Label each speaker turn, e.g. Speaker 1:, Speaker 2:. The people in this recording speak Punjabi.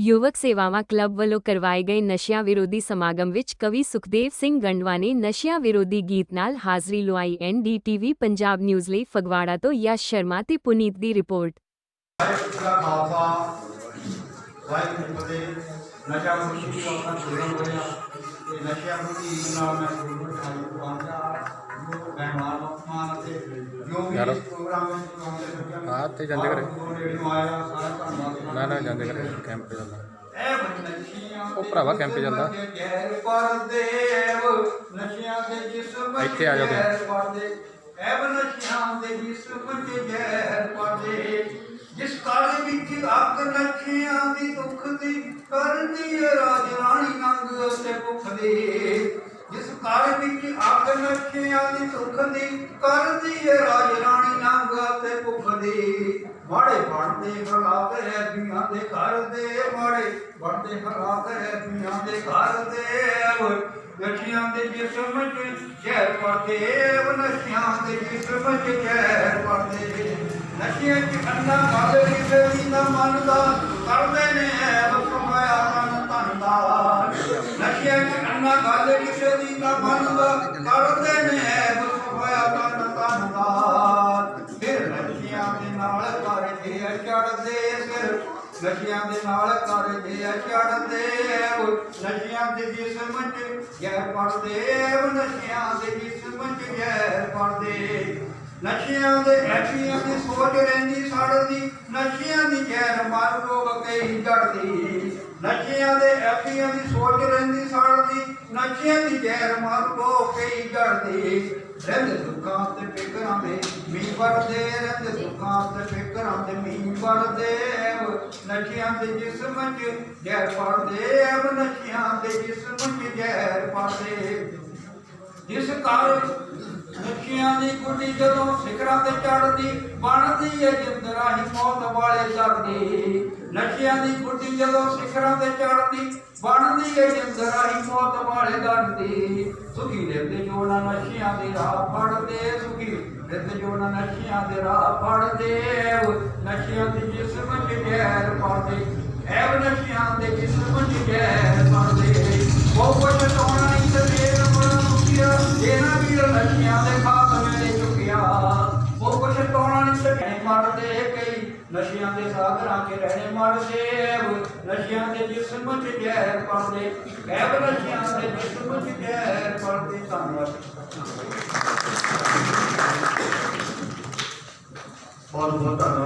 Speaker 1: ਯੁਵਕ ਸੇਵਾਵਾਂ ਕਲੱਬ ਵੱਲੋਂ ਕਰਵਾਏ ਗਏ ਨਸ਼ਿਆਂ ਵਿਰੋਧੀ ਸਮਾਗਮ ਵਿੱਚ ਕਵੀ ਸੁਖਦੇਵ ਸਿੰਘ ਗੰਡਵਾ ਨੇ ਨਸ਼ਿਆਂ ਵਿਰੋਧੀ ਗੀਤ ਨਾਲ ਹਾਜ਼ਰੀ ਲਵਾਈ ਐਨਡੀਟੀਵੀ ਪੰਜਾਬ ਨਿਊਜ਼ ਲਈ ਫਗਵਾੜਾ ਤੋਂ ਯਸ਼ ਸ਼ਰਮਾ ਤੇ ਪੁਨੀਤ ਦੀ ਰਿਪੋਰਟ।
Speaker 2: ਜੀ ਜੀ ਨਸ਼ਾ ਮੁਕਤੀ ਦਾ ਆਪਣਾ ਪ੍ਰੋਗਰਾਮ ਹੋਇਆ ਤੇ ਨਸ਼ਾ ਮੁਕਤੀ ਨਾਲ ਮੈਂ ਗੁਰੂ ਸਾਹਿਬ ਪਹੁੰਚਾ ਮੈਂ ਮਾਨ ਤੇ ਜੋ ਵੀ ਪ੍ਰੋਗਰਾਮ ਵਿੱਚ ਪਹੁੰਚੇ
Speaker 3: ਤੇ ਜਾਂਦੇ ਘਰੇ। ਨਾ ਨਾ, ਜਾਂਦੇ ਕਰੇ ਕੈਂਪ ਤੇ ਜਾਂਦਾ ਉਹ ਭਰਾਵਾ ਕੈਂਪ 'ਚ ਜਾਂਦਾ। ਇੱਥੇ ਆ ਜਾਓ ਤੁਸੀਂ।
Speaker 2: ਗੈਰ ਨਸ਼ਿਆਂ ਦੇ ਜਿਸਮ ਵਿੱਚ ਗੈਰ ਪਰਦੇ ਜਿਸ ਕਾਲੇ ਵਿੱਚ ਅੱਗ ਨਸ਼ਿਆਂ ਦੀ ਦੁੱਖ ਦੀ ਕਰਦੀ ਹੈ ਰਾਜ ਰਾਣੀ ਨੰਗ ਤੇ ਭੁੱਖ ਦੇ ਵਿੱਚ ਅੱਗ ਨਸ਼ਿਆਂ ਦੀ ਦੁੱਖ ਦੀ ਕਰਦੀ ਹੈ ਰਾਜ ਰਾਣੀ ਨੰਗ ਤੇ ਭੁੱਖ ਦੀ। ਮਾੜੇ ਬਣਦੇ ਹਾਲਾਤ ਹੈ ਦੁਨੀਆਂ ਦੇ ਘਰ ਦੇ, ਮਾੜੇ ਬਣਦੇ ਹਾਲਾਤ ਹੈ ਦੁਨੀਆਂ ਦੇ ਘਰ ਦੇ। ਨਸ਼ਿਆਂ ਦੇ ਜਿਸਮ ਚ ਜ਼ਹਿਰ ਪੜਦੇ ਨਸ਼ਿਆਂ ਦੇ ਜਿਸਮ ਚ ਜ਼ਹਿਰ ਪੜਦੇ ਨਸ਼ਿਆਂ ਚ ਅੰਨਾ ਚ ਅੰਨਾ ਗੱਲ ਕਿਸੇ ਦੀ ਨਾ ਮਨ ਦਾ ਕਰਦੇ ਨੇ ਐਬ ਕਮਾਇਆ ਤਨ ਧਨ ਦਾ ਫਿਰ ਨਸ਼ਿਆਂ ਦੇ ਨਾਲ ਕਰਦੇ ਆ ਚੜਦੇ ਫਿਰ ਨਸ਼ਿਆਂ ਦੇ ਨਾਲ ਕਰਦੇ ਆ ਚੜਦੇ ਨਸ਼ਿਆਂ ਦੇ ਜਿਸਮ ਚ ਜ਼ਹਿਰ ਪੜਦੇ ਨਸ਼ਿਆਂ ਦੇ ਜਿਸਮ ਚ ਜ਼ਹਿਰ ਪੜਦੇ ਨਸ਼ਿਆਂ ਦੇ ਐਪੀਆਂ ਦੀ ਸੋਚ ਰਹਿੰਦੀ ਸੜਦੀ ਨਸ਼ਿਆਂ ਦੀ ਜ਼ਹਿਰ ਮਰ ਲੋਕ ਕਈ ਜੜਦੀ ਨਸ਼ਿਆਂ ਦੇ ਐਪੀਆਂ ਦੀ ਸੋਚ ਰਹਿੰਦੀ ਸੜਦੀ ਨਸ਼ਿਆਂ ਦੀ ਜ਼ਹਿਰ ਮਰ ਲੋਕ ਕਈ ਜੜਦੀ ਰਹਿੰਦੇ ਦੁੱਖਾਂ ਤੇ ਫਿਕਰਾਂ ਦੇ ਮੀਂਹ ਵਰਦੇ ਰਹਿੰਦੇ ਦੁੱਖਾਂ ਤੇ ਫਿਕਰਾਂ ਦੇ ਮੀਂਹ ਵਰਦੇ ਨਸ਼ਿਆਂ ਦੇ ਜਿਸਮ ਚ ਜ਼ਹਿਰ ਪੜਦੇ ਨਸ਼ਿਆਂ ਦੇ ਜਿਸਮ ਚ ਜ਼ਹਿਰ ਪੜਦੇ। ਜਿਸ ਕਾਰਨ ਨਸ਼ਿਆਂ ਦੀ ਕੁੱਡੀ ਜਦੋਂ ਸਿਖਰਾਂ ਤੇ ਚੜਦੀ ਬਣਦੀ ਏ ਜਿੰਦਰਾ ਹੀ ਮੌਤ ਵਾਲੇ ਦਰਦੀ ਨਸ਼ਿਆਂ ਦੀ ਕੁੱਡੀ ਜਦੋਂ ਸਿਖਰਾਂ ਤੇ ਚੜਦੀ ਬਣਦੀ ਏ ਜਿੰਦਰਾ ਹੀ ਮੌਤ ਵਾਲੇ ਦਰਦੀ ਸੁਖੀ ਰਹਿੰਦੇ ਜੋ ਨਾ ਨਸ਼ਿਆਂ ਦੇ ਰਾਹ ਫੜਦੇ, ਸੁਖੀ ਰਹਿੰਦੇ ਜੋ ਨਾ ਨਸ਼ਿਆਂ ਦੇ ਰਾਹ ਫੜਦੇ। ਨਸ਼ਿਆਂ ਦੇ ਜਿਸਮ ਚ ਜ਼ਹਿਰ ਪਾਉਂਦੇ, ਐਵ ਨਸ਼ਿਆਂ ਦੇ ਜਿਸਮ ਚ ਜ਼ਹਿਰ ਪਾਉਂਦੇ। ਉਹ ਕੁਛ ਟੋਣਾ ਨਹੀਂ ਤੇ ਫੇਰ ਮਨ ਮੁਕਿਆ ਇਹਨਾਂ ਵੀ ਨਸ਼ਿਆਂ ਦੇ ਖਾਤਮੇ ਮਰਦੇ ਕਈ ਨਸ਼ਿਆਂ ਦੇ ਸਾਗਰਾਂ 'ਚ ਰਹਿਣੇ ਮਰਦੇ ਨਸ਼ਿਆਂ ਦੇ ਜਿਸਮ 'ਚ ਜ਼ਹਿਰ ਪਾਉਂਦੇ ਐਵ ਨਸ਼ਿਆਂ ਦੇ ਜਿਸਮ 'ਚ ਜ਼ਹਿਰ ਪਾਉਂਦੇ ਧੰਨਵਾਦ
Speaker 4: ਬਹੁਤ ਬਹੁਤ ਧੰਨਵਾਦ।